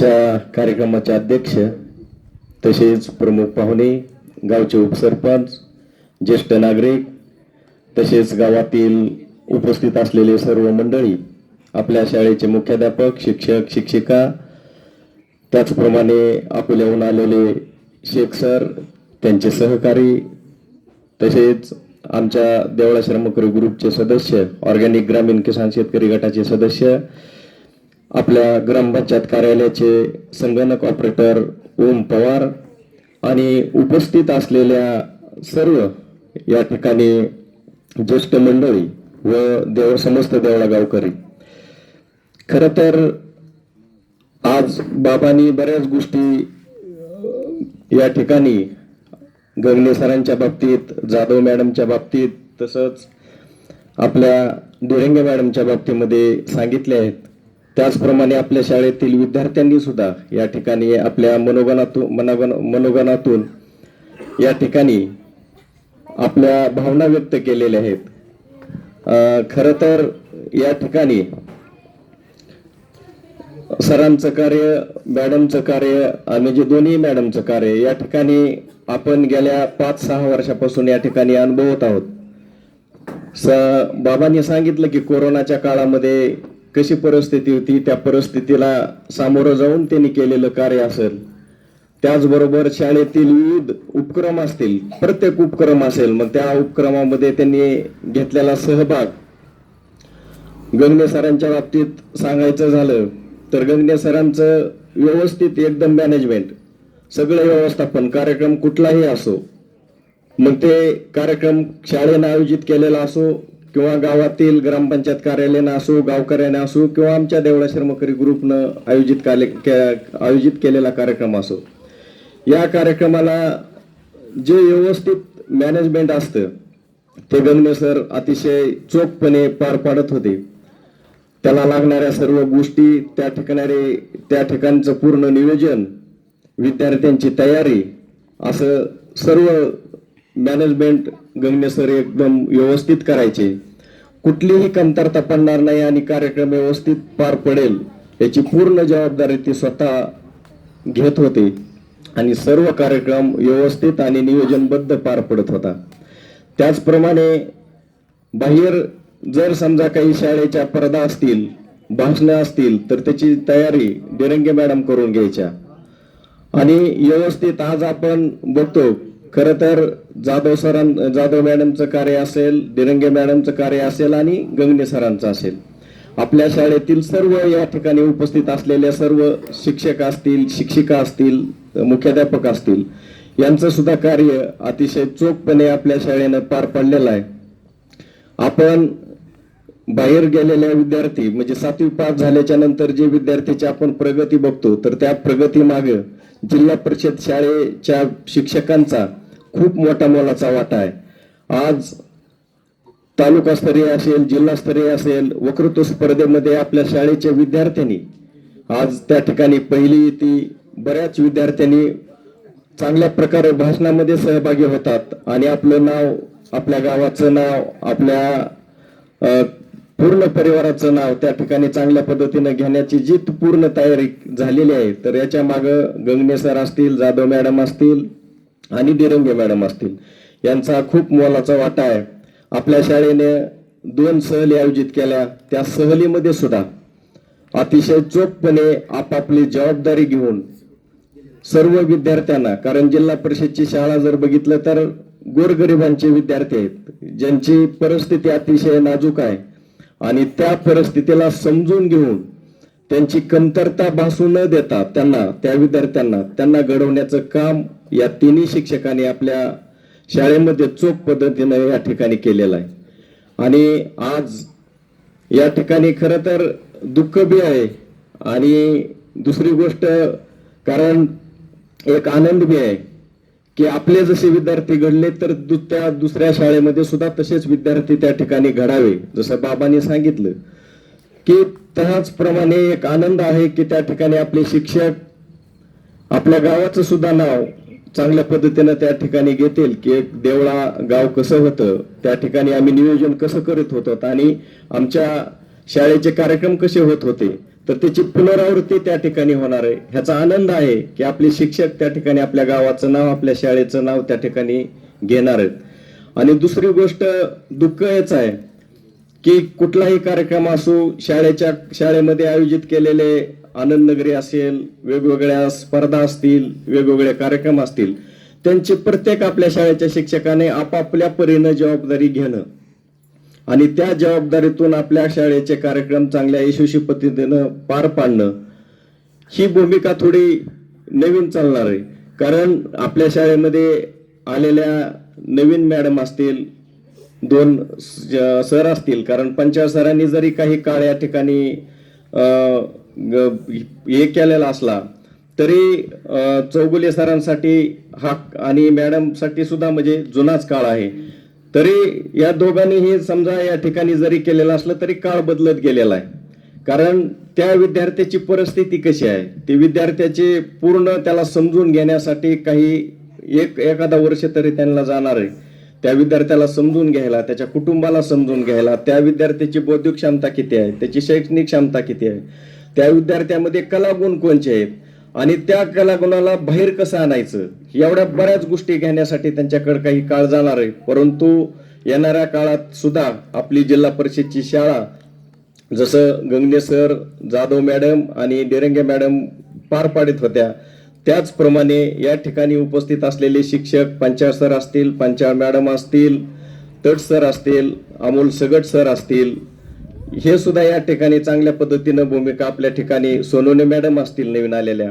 आजच्या कार्यक्रमाचे अध्यक्ष तसेच प्रमुख पाहुणे गावचे उपसरपंच ज्येष्ठ नागरिक तसेच गावातील उपस्थित असलेले सर्व मंडळी आपल्या शाळेचे मुख्याध्यापक शिक्षक शिक्षिका त्याचप्रमाणे अकोल्याहून आलेले शेख सर त्यांचे सहकारी तसेच आमच्या देवळा श्रमकरी ग्रुपचे सदस्य ऑर्गॅनिक ग्रामीण किसान शेतकरी गटाचे सदस्य आपल्या ग्रामपंचायत कार्यालयाचे संगणक ऑपरेटर ओम पवार आणि उपस्थित असलेल्या सर्व या ठिकाणी ज्येष्ठ मंडळी व देव समस्त देवळा गावकरी. खर तर आज बाबांनी बऱ्याच गोष्टी या ठिकाणी गगने सरांच्या बाबतीत जाधव मॅडमच्या बाबतीत तसंच आपल्या डिरेंगे मॅडमच्या बाबतीमध्ये सांगितले आहेत. त्याचप्रमाणे आपल्या शाळेतील विद्यार्थ्यांनी सुद्धा या ठिकाणी आपल्या मनोगनातून मनोगण मनोगनातून या ठिकाणी आपल्या भावना व्यक्त केलेल्या आहेत. अ, खरं तर या ठिकाणी सरांचं कार्य मॅडमचं कार्य आणि म्हणजे दोन्ही मॅडमचं कार्य या ठिकाणी आपण गेल्या पाच सहा वर्षापासून या ठिकाणी अनुभवत आहोत. स बाबांनी सांगितलं की कोरोनाच्या काळामध्ये कशी परिस्थिती होती त्या परिस्थितीला सामोरं जाऊन त्यांनी केलेलं कार्य असेल. त्याचबरोबर शाळेतील विविध उपक्रम असतील प्रत्येक उपक्रम असेल मग त्या उपक्रमामध्ये त्यांनी घेतलेला सहभाग. गंगणे सरांच्या बाबतीत सांगायचं झालं तर गंगणे सरांचं व्यवस्थित एकदम मॅनेजमेंट सगळं व्यवस्थापन कार्यक्रम कुठलाही असो मग ते कार्यक्रम शाळेनं आयोजित केलेला असो किंवा गावातील ग्रामपंचायत कार्यालयानं असो गावकऱ्याने असो किंवा आमच्या देवळा शर्मकरी ग्रुपनं आयोजित काले आयोजित केलेला कार्यक्रम असो. या कार्यक्रमाला जे व्यवस्थित मॅनेजमेंट असतं ते गंगणे सर अतिशय चोखपणे पार पाडत होते. त्याला लागणाऱ्या सर्व गोष्टी त्या ठिकाणी त्या ठिकाणचं पूर्ण नियोजन विद्यार्थ्यांची तयारी असं सर्व मॅनेजमेंट गंगणे सर एकदम व्यवस्थित करायचे. कुठलीही कमतरता पडणार नाही आणि कार्यक्रम व्यवस्थित पार पडेल याची पूर्ण जबाबदारी ते स्वतः घेत होते. आणि सर्व कार्यक्रम व्यवस्थित आणि नियोजनबद्ध पार पडत होता. त्याचप्रमाणे बाहेर जर समजा काही शाळेच्या पडदा असतील भाषणं असतील तर त्याची तयारी डिरंगे मॅडम करून घ्यायच्या. आणि व्यवस्थित आज आपण बघतो खर तर जाधव सरां जाधव मॅडमचं कार्य असेल दिरंगे मॅडमचं कार्य असेल आणि गंगणे सरांचं असेल. आपल्या शाळेतील सर्व या ठिकाणी उपस्थित असलेल्या सर्व शिक्षक असतील शिक्षिका असतील मुख्याध्यापक असतील यांचं सुद्धा कार्य अतिशय चोखपणे आपल्या शाळेनं पार पडलेलं आहे. आपण बाहेर गेलेल्या विद्यार्थी म्हणजे सातवी पास झाल्याच्यानंतर जे विद्यार्थ्याची आपण प्रगती बघतो तर त्या प्रगतीमागं जिल्हा परिषद शाळेच्या शिक्षकांचा खूप मोठा मोलाचा वाटा आहे. आज तालुकास्तरीय असेल जिल्हास्तरीय असेल वक्तृत्व स्पर्धेमध्ये आपल्या शाळेच्या विद्यार्थ्यांनी आज त्या ठिकाणी पहिली ती बऱ्याच विद्यार्थ्यांनी चांगल्या प्रकारे भाषणामध्ये सहभागी होतात. आणि आपलं नाव आपल्या गावाचं नाव आपल्या पूर्ण परिवाराचं नाव त्या ठिकाणी चांगल्या पद्धतीनं घेण्याची जी पूर्ण तयारी झालेली आहे तर याच्या मागं गंगणे सर असतील जाधव मॅडम असतील आणि दिरंगे मॅडम असतील. यांचा खूप मोलाचा वाटा आहे. आपल्या शाळेने दोन सहली आयोजित केल्या. त्या सहलीमध्ये सुद्धा अतिशय चोखपणे आपापली जबाबदारी घेऊन सर्व विद्यार्थ्यांना कारण जिल्हा परिषदची शाळा जर बघितलं तर गोरगरिबांचे विद्यार्थी आहेत ज्यांची परिस्थिती अतिशय नाजूक आहे. आणि त्या परिस्थितीला समजून घेऊन त्यांची कमतरता भासू न देता त्यांना त्या विद्यार्थ्यांना त्यांना घडवण्याचं काम या तिन्ही शिक्षकांनी आपल्या शाळेमध्ये चोख पद्धतीनं या ठिकाणी केलेलं आहे. आणि आज या ठिकाणी खरं तर दुःख बी आहे. आणि दुसरी गोष्ट कारण एक आनंद बी आहे. की आपले जसे विद्यार्थी घडले तर त्या दुसऱ्या शाळेमध्ये सुद्धा तसेच विद्यार्थी त्या ठिकाणी घडावे. जसं बाबांनी सांगितलं की त्याचप्रमाणे एक आनंद आहे की त्या ठिकाणी आपले शिक्षक आपल्या गावाचं सुद्धा नाव चांगल्या पद्धतीनं त्या ठिकाणी घेतील की एक देवळा गाव कसं होतं त्या ठिकाणी आम्ही नियोजन कसं करत होतो आणि आमच्या शाळेचे कार्यक्रम कसे होत होते. तर त्याची पुनरावृत्ती त्या ठिकाणी होणार आहे. ह्याचा आनंद आहे की आपले शिक्षक त्या ठिकाणी आपल्या गावाचं नाव आपल्या शाळेचं नाव त्या ठिकाणी घेणार आहेत. आणि दुसरी गोष्ट दुःख हेच आहे की कुठलाही कार्यक्रम असो शाळेच्या शाळेमध्ये आयोजित केलेले आनंद नगरी असेल वेगवेगळ्या स्पर्धा असतील वेगवेगळे कार्यक्रम असतील त्यांची प्रत्येक आपल्या शाळेच्या शिक्षकाने आपापल्या परीनं जबाबदारी घेणं. आणि त्या जबाबदारीतून आपल्या शाळेचे कार्यक्रम चांगल्या यशस्वी पद्धतीनं पार पाडणं ही भूमिका थोडी नवीन चालणार आहे. कारण आपल्या शाळेमध्ये आलेल्या नवीन मॅडम असतील दोन सर असतील कारण पंचायत सरांनी जरी काही काळ या ठिकाणी हे केलेला असला तरी चौगुले सरांसाठी हा आणि मॅडमसाठी सुद्धा म्हणजे जुनाच काळ आहे. तरी या दोघांनीही समजा या ठिकाणी जरी केलेलं असलं तरी काळ बदलत गेलेला आहे. कारण त्या विद्यार्थ्याची परिस्थिती कशी आहे? ते विद्यार्थ्याचे पूर्ण त्याला समजून घेण्यासाठी काही एक एखादा वर्ष तरी त्यांना जाणार आहे. त्या विद्यार्थ्याला समजून घ्यायला त्याच्या कुटुंबाला समजून घ्यायला त्या विद्यार्थ्याची बौद्धिक क्षमता किती आहे? त्याची शैक्षणिक क्षमता किती आहे? त्या विद्यार्थ्यामध्ये कलागुण कोणचे आहेत? आणि त्या कलागुणाला बाहेर कसं आणायचं? एवढ्या बऱ्याच गोष्टी घेण्यासाठी त्यांच्याकडे काही काळ जाणार आहे. परंतु येणाऱ्या काळात सुद्धा आपली जिल्हा परिषदची शाळा जसं गंगणे सर जाधव मॅडम आणि डेरंगे मॅडम पार पाडित होत्या. त्याचप्रमाणे या ठिकाणी उपस्थित असलेले शिक्षक पंचायत सर असतील पंचायत मॅडम असतील तट सर असतील अमोल सगट सर असतील हे सुद्धा या ठिकाणी चांगल्या पद्धतीनं भूमिका आपल्या ठिकाणी सोनोने मॅडम असतील नवीन आलेल्या.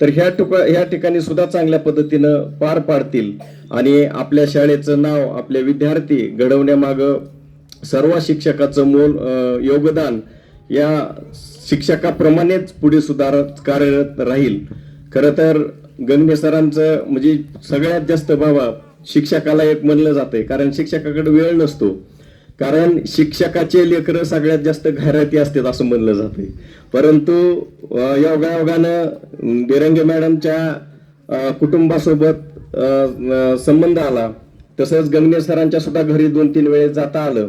तर ह्या टुका ह्या ठिकाणी सुद्धा चांगल्या पद्धतीनं पार पाडतील. आणि आपल्या शाळेचं नाव आपले विद्यार्थी घडवण्यामागं सर्व शिक्षकाचं मोल योगदान या शिक्षकाप्रमाणेच पुढे सुधारत कार्यरत राहील. खरं तर गंगे सरांचं म्हणजे सगळ्यात जास्त बाबा शिक्षकाला एक म्हणलं जाते कारण शिक्षकाकडे वेळ नसतो. कारण शिक्षकाचे लेकरं सगळ्यात जास्त घायराती असतात असं म्हणलं जाते परंतु योगायोगानं बिरंगे मॅडमच्या कुटुंबासोबत संबंध आला. तसंच गंगणे सरांच्या सुद्धा घरी दोन तीन वेळेस जाता आलं.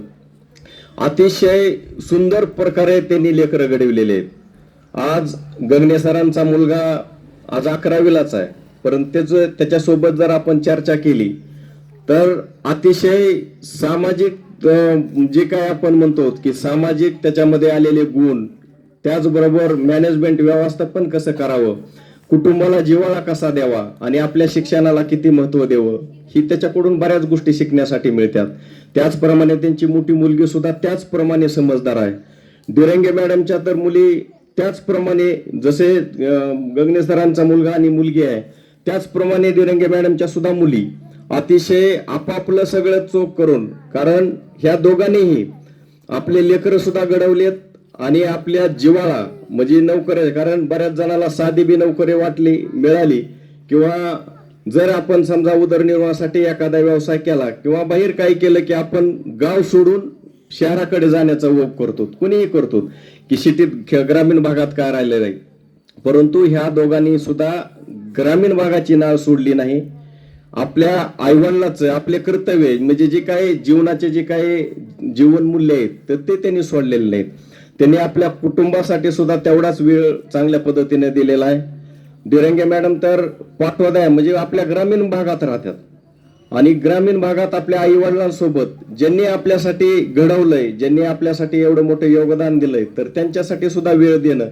अतिशय सुंदर प्रकारे त्यांनी लेकरं घडविलेले आहेत. आज गगने सरांचा मुलगा आज अकरावीलाच आहे. परंतु त्याचं त्याच्यासोबत जर आपण चर्चा केली तर अतिशय सामाजिक जे काय आपण म्हणतो की सामाजिक त्याच्यामध्ये आलेले गुण त्याचबरोबर मॅनेजमेंट व्यवस्थापन कसं करावं? कुटुंबाला जिवाळा कसा द्यावा आणि आपल्या शिक्षणाला किती महत्त्व द्यावं? ही त्याच्याकडून बऱ्याच गोष्टी शिकण्यासाठी मिळतात. त्याचप्रमाणे त्यांची मोठी मुलगी सुद्धा त्याचप्रमाणे समजदार आहे. दिरंगे मॅडमच्या तर मुली त्याचप्रमाणे जसे गगनेसरांचा गगने सरांचा मुलगा आणि मुलगी आहे त्याचप्रमाणे दिरंगे मॅडमच्या सुद्धा मुली. अतिशय आपापलं सगळं चोख करून कारण ह्या दोघांनीही आपले लेकरं सुद्धा घडवलेत आणि आपल्या जिवाळा म्हणजे नोकऱ्या कारण बऱ्याच जणाला साधी बी नोकरी वाटली मिळाली किंवा जर आपण समजा उदरनिर्वाहासाठी एखादा व्यवसाय केला किंवा बाहेर काही केलं की आपण गाव सोडून शहराकडे जाण्याचा ओप करतो कुणीही करतो की सिटीत ग्रामीण भागात काय राहिलेलं आहे. परंतु ह्या दोघांनी सुद्धा ग्रामीण भागाची नाळ सोडली नाही आपल्या आईवडिलाचं आपले कर्तव्य म्हणजे जे काही जीवनाचे जे काही जीवन मूल्य आहेत तर ते त्यांनी सोडलेले नाहीत. त्यांनी आपल्या कुटुंबासाठी सुद्धा तेवढाच वेळ चांगल्या पद्धतीने दिलेला आहे. दिरंगे मॅडम तर पाठवदाय म्हणजे आपल्या ग्रामीण भागात राहतात. आणि ग्रामीण भागात आपल्या आई वडिलांसोबत ज्यांनी आपल्यासाठी घडवलंय ज्यांनी आपल्यासाठी एवढं मोठं योगदान दिलंय तर त्यांच्यासाठी सुद्धा वेळ देणं.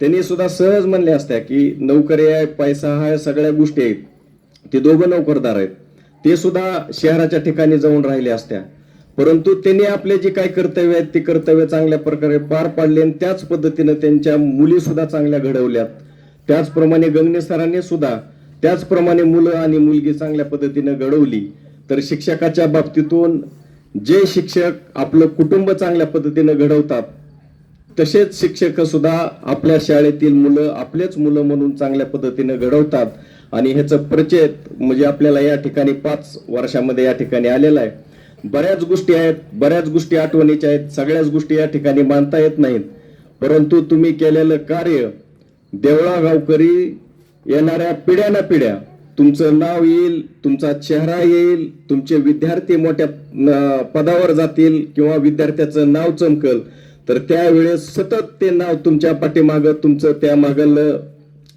त्यांनी सुद्धा सहज म्हणले असत्या की नोकरी आहे पैसा आहे सगळ्या गोष्टी आहेत. ते दोघं नोकरदार आहेत. ते सुद्धा शहराच्या ठिकाणी जाऊन राहिले असत्या. परंतु त्यांनी आपले जे काही कर्तव्य आहेत ते कर्तव्य चांगल्या प्रकारे पार पाडले आणि त्याच पद्धतीनं त्यांच्या मुली सुद्धा चांगल्या घडवल्यात. त्याचप्रमाणे गंगणे सरांनी सुद्धा त्याचप्रमाणे मुलं आणि मुलगी चांगल्या पद्धतीनं घडवली. तर शिक्षकाच्या बाबतीतून जे शिक्षक आपलं कुटुंब चांगल्या पद्धतीनं घडवतात तसेच शिक्षक सुद्धा आपल्या शाळेतील मुलं आपलेच मुलं म्हणून चांगल्या पद्धतीनं घडवतात. आणि ह्याचं परिचय म्हणजे आपल्याला या ठिकाणी पाच वर्षामध्ये या ठिकाणी आलेलं आहे. बऱ्याच गोष्टी आहेत बऱ्याच गोष्टी आठवणीच्या आहेत सगळ्याच गोष्टी या ठिकाणी मानता येत नाहीत. परंतु तुम्ही केलेलं कार्य देवळा गावकरी येणाऱ्या पिढ्याना पिढ्या तुमचं नाव येईल तुमचा चेहरा येईल तुमचे विद्यार्थी मोठ्या पदावर जातील किंवा विद्यार्थ्याचं नाव चमकल तर त्यावेळेस सतत ते नाव तुमच्या पाठीमागं तुमचं त्या मागलं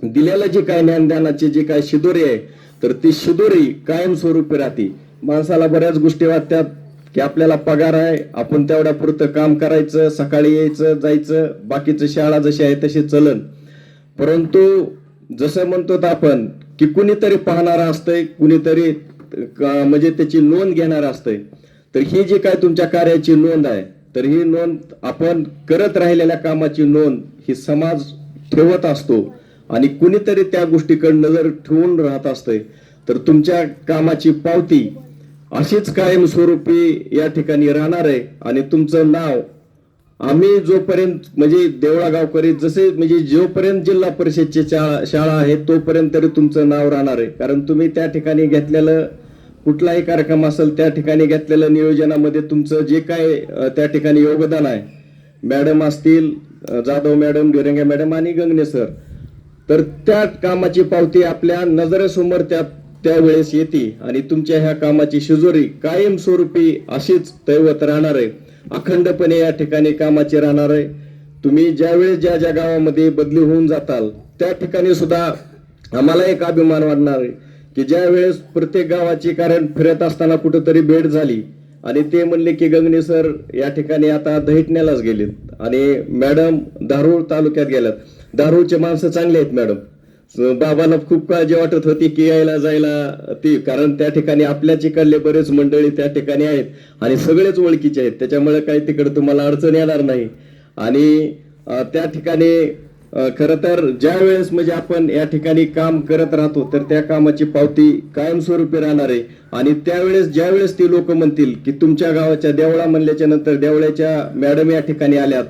दिलेलं जे काय ज्ञानदानाचे जे काय शिदोरी आहे तर ती शिदोरी कायमस्वरूपी राहते. माणसाला बऱ्याच गोष्टी वाटतात की आपल्याला पगार आहे आपण तेवढ्या पुरतं काम करायचं सकाळी यायचं जायचं बाकीचं शाळा जशी आहे तशी चलन. परंतु जसं म्हणतो आपण की कुणीतरी पाहणारा असतंय कुणीतरी म्हणजे त्याची नोंद घेणार असतंय. तर ही जी काय तुमच्या कार्याची नोंद आहे तर ही नोंद आपण करत राहिलेल्या कामाची नोंद ही समाज ठेवत असतो. आणि कुणीतरी त्या गोष्टीकडे नजर ठेवून राहत असतंय तर तुमच्या कामाची पावती अशीच कायमस्वरूपी या ठिकाणी राहणार आहे. आणि तुमचं नाव आम्ही जोपर्यंत म्हणजे देवळा गावकरी जसे म्हणजे जोपर्यंत जिल्हा परिषदची शाळा शाळा आहे तोपर्यंत तरी तुमचं नाव राहणार आहे. कारण तुम्ही त्या ठिकाणी घेतलेलं कुठलाही कार्यक्रम असेल त्या ठिकाणी घेतलेलं नियोजनामध्ये तुमचं जे काय त्या ठिकाणी योगदान आहे. मॅडम असतील जाधव मॅडम ढिरंगे मॅडम आणि गंगणे सर. तर त्या कामाची पावती आपल्या नजरेसमोर त्या त्यावेळेस येते आणि तुमच्या ह्या कामाची शिजोरी कायमस्वरूपी अशीच दैवत राहणार आहे. अखंडपणे या ठिकाणी कामाची राहणार आहे. तुम्ही ज्यावेळेस ज्या ज्या गावामध्ये बदली होऊन जाताल त्या ठिकाणी सुद्धा आम्हाला एक अभिमान वाटणार आहे की ज्या वेळेस प्रत्येक गावाची कारण फिरत असताना कुठंतरी भेट झाली आणि ते म्हणले की गंगणे सर या ठिकाणी आता दहिटण्यालाच गेलेत आणि मॅडम धारूळ तालुक्यात गेल्यात. दारूचे माणसं चांगले आहेत मॅडम बाबाला खूप काळजी वाटत होती की यायला जायला. ती कारण त्या ठिकाणी आपल्याच इकडले बरेच मंडळी त्या ठिकाणी आहेत आणि सगळेच ओळखीचे आहेत. त्याच्यामुळे काही तिकडे तुम्हाला अडचण येणार नाही. आणि त्या ठिकाणी खरं तर ज्या वेळेस म्हणजे आपण या ठिकाणी काम करत राहतो तर त्या कामाची पावती कायमस्वरूपी राहणार आहे. आणि त्यावेळेस ज्या वेळेस ती लोक म्हणतील की तुमच्या गावाच्या देवळा म्हणल्याच्या नंतर देवळ्याच्या मॅडम या ठिकाणी आल्यात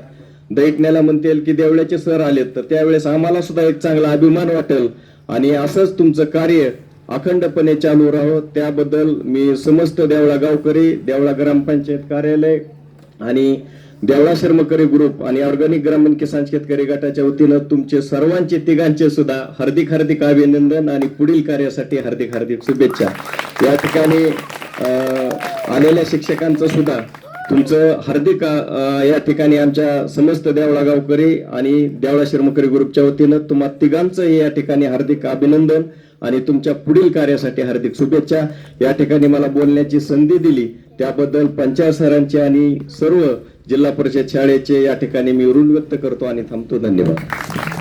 दैटण्याला म्हणतील की देवळ्याचे सर आलेत तर त्यावेळेस आम्हाला सुद्धा एक चांगला अभिमान वाटेल. आणि असंच तुमचं कार्य अखंडपणे चालू राहो त्याबद्दल मी समस्त देवळा गावकरी देवळा ग्रामपंचायत कार्यालय आणि देवळा शर्मकरी ग्रुप आणि ऑर्गॅनिक ग्रामीण किसान शेतकरी गटाच्या वतीनं तुमचे सर्वांचे तिघांचे सुद्धा हार्दिक हार्दिक अभिनंदन आणि पुढील कार्यासाठी हार्दिक हार्दिक शुभेच्छा. या ठिकाणी आलेल्या शिक्षकांचं सुद्धा तुमचं हार्दिक या ठिकाणी आमच्या समस्त देवळा गावकरी आणि देवळा शर्मकरी ग्रुपच्या वतीनं तुम्हा तिघांचं या ठिकाणी हार्दिक अभिनंदन आणि तुमच्या पुढील कार्यासाठी हार्दिक शुभेच्छा. या ठिकाणी मला बोलण्याची संधी दिली. त्याबद्दल पंचायत सरांचे आणि सर्व जिल्हा परिषद शाळेचे या ठिकाणी मी ऋण व्यक्त करतो आणि थांबतो. धन्यवाद.